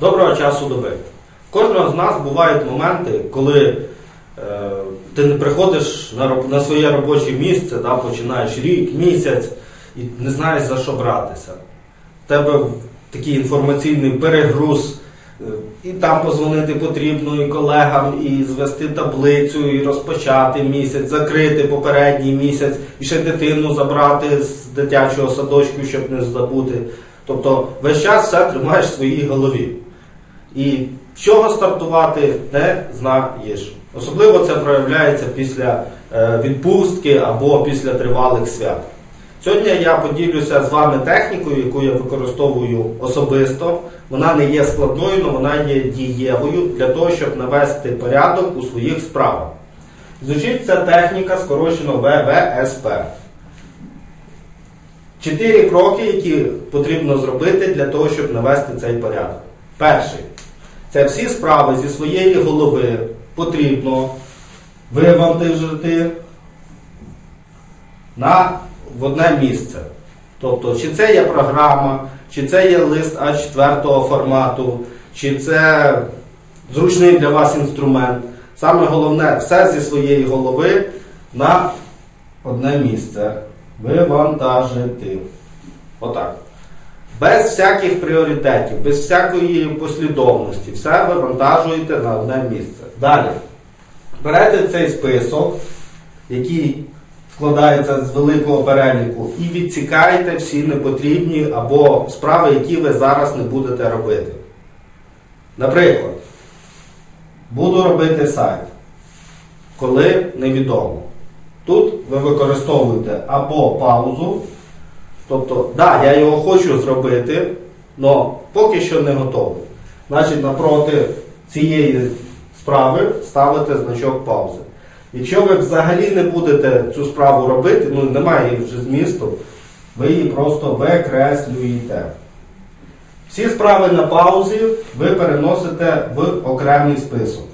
Доброго часу доби. Кожного з нас бувають моменти, коли е, ти не приходиш на, на своє робоче місце, да, починаєш рік, місяць і не знаєш за що братися. В тебе такий інформаційний перегруз, е, і там позвонити потрібно і колегам, і звести таблицю, і розпочати місяць, закрити попередній місяць, і ще дитину забрати з дитячого садочку, щоб не забути. Тобто весь час все тримаєш в своїй голові. І з чого стартувати, не знаєш. Особливо це проявляється після е, відпустки або після тривалих свят. Сьогодні я поділюся з вами технікою, яку я використовую особисто. Вона не є складною, але вона є дієвою для того, щоб навести порядок у своїх справах. Звучить ця техніка скорочено ВВСП. Чотири кроки, які потрібно зробити для того, щоб навести цей порядок. Перший. Це всі справи зі своєї голови потрібно вивантажити на в одне місце. Тобто, чи це є програма, чи це є лист А4 формату, чи це зручний для вас інструмент. Саме головне, все зі своєї голови на одне місце. Вивантажити. Отак. Без всяких пріоритетів, без всякої послідовності, все вивантажуєте на одне місце. Далі. Берете цей список, який складається з великого переліку, і відсікаєте всі непотрібні або справи, які ви зараз не будете робити. Наприклад, буду робити сайт, коли невідомо. Тут ви використовуєте або паузу, тобто, да, я його хочу зробити, але поки що не готовий. Значить, напроти цієї справи ставите значок паузи. Якщо ви взагалі не будете цю справу робити, ну немає її вже змісту, ви її просто викреслюєте. Всі справи на паузі ви переносите в окремий список.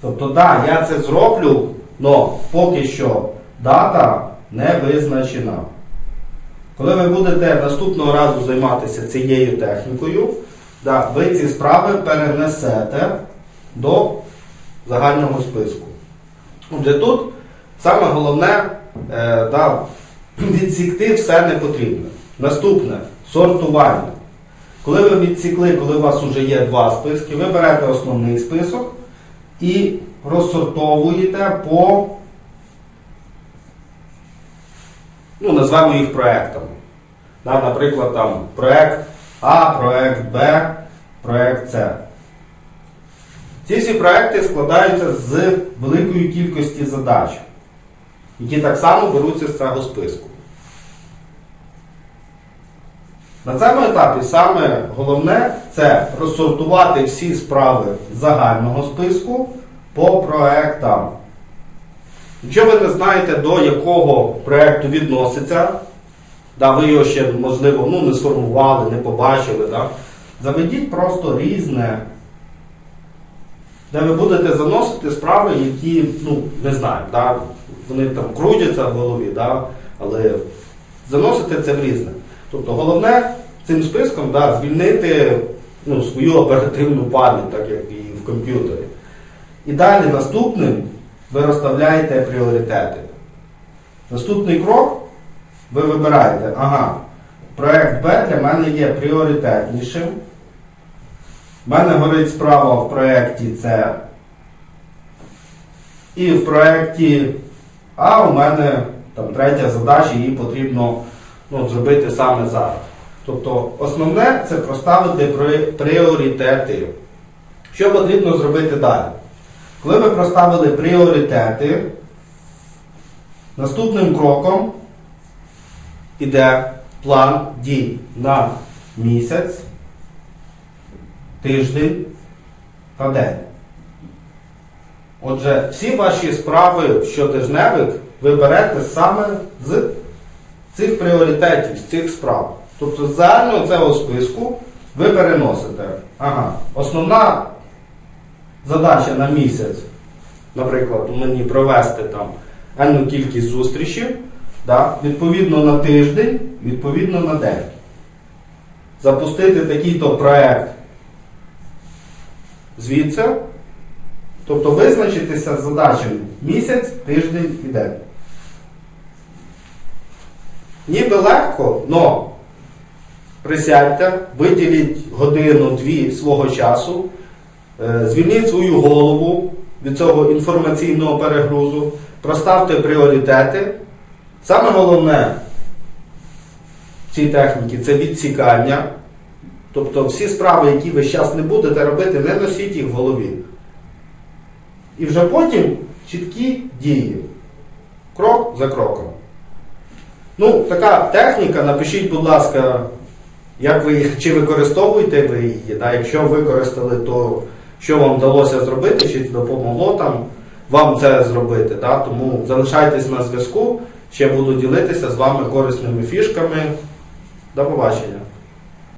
Тобто, да, я це зроблю, але поки що дата не визначена. Коли ви будете наступного разу займатися цією технікою, да, ви ці справи перенесете до загального списку. Отже, тут саме головне е, да, відсікти все не потрібне. Наступне сортування. Коли ви відсікли, коли у вас вже є два списки, ви берете основний список і розсортовуєте по, ну, назвемо їх проектами. Да, наприклад, там проект А, проект Б, проект С. Ці всі проекти складаються з великої кількості задач, які так само беруться з цього списку. На цьому етапі саме головне це розсортувати всі справи загального списку по проектам. Якщо ви не знаєте, до якого проекту відноситься, да, ви його ще, можливо, ну, не сформували, не побачили, да, заведіть просто різне де ви будете заносити справи, які, ну, не знаю, да, вони там крутяться в голові, да, але заносите це в різне. Тобто головне цим списком да, звільнити ну, свою оперативну пам'ять, так як і в комп'ютері. І далі наступним ви розставляєте пріоритети. Наступний крок ви вибираєте, ага, проект Б для мене є пріоритетнішим. У мене горить справа в проєкті С. І в проєкті А у мене там третя задача, її потрібно ну, зробити саме зараз. Тобто основне це проставити пріоритети. Що потрібно зробити далі? Коли ви проставили пріоритети, наступним кроком іде план дій на місяць тиждень та день. Отже, всі ваші справи щотижневих ви берете саме з цих пріоритетів, з цих справ. Тобто з загального цього списку ви переносите. Ага, основна задача на місяць, наприклад, мені провести там енну кількість зустрічей, да, відповідно на тиждень, відповідно на день. запустити такий-то проект звідси. Тобто визначитися з задачами місяць, тиждень і день. Ніби легко, але присядьте, виділіть годину-дві свого часу, звільніть свою голову від цього інформаційного перегрузу, проставте пріоритети. Саме головне в цій техніці це відсікання. Тобто всі справи, які ви зараз не будете робити, не носіть їх в голові. І вже потім чіткі дії. Крок за кроком. Ну, така техніка, напишіть, будь ласка, як ви чи використовуєте ви її. Да? Якщо використали, то що вам вдалося зробити, чи допомогло там вам це зробити. Да? Тому залишайтесь на зв'язку, ще буду ділитися з вами корисними фішками. До побачення.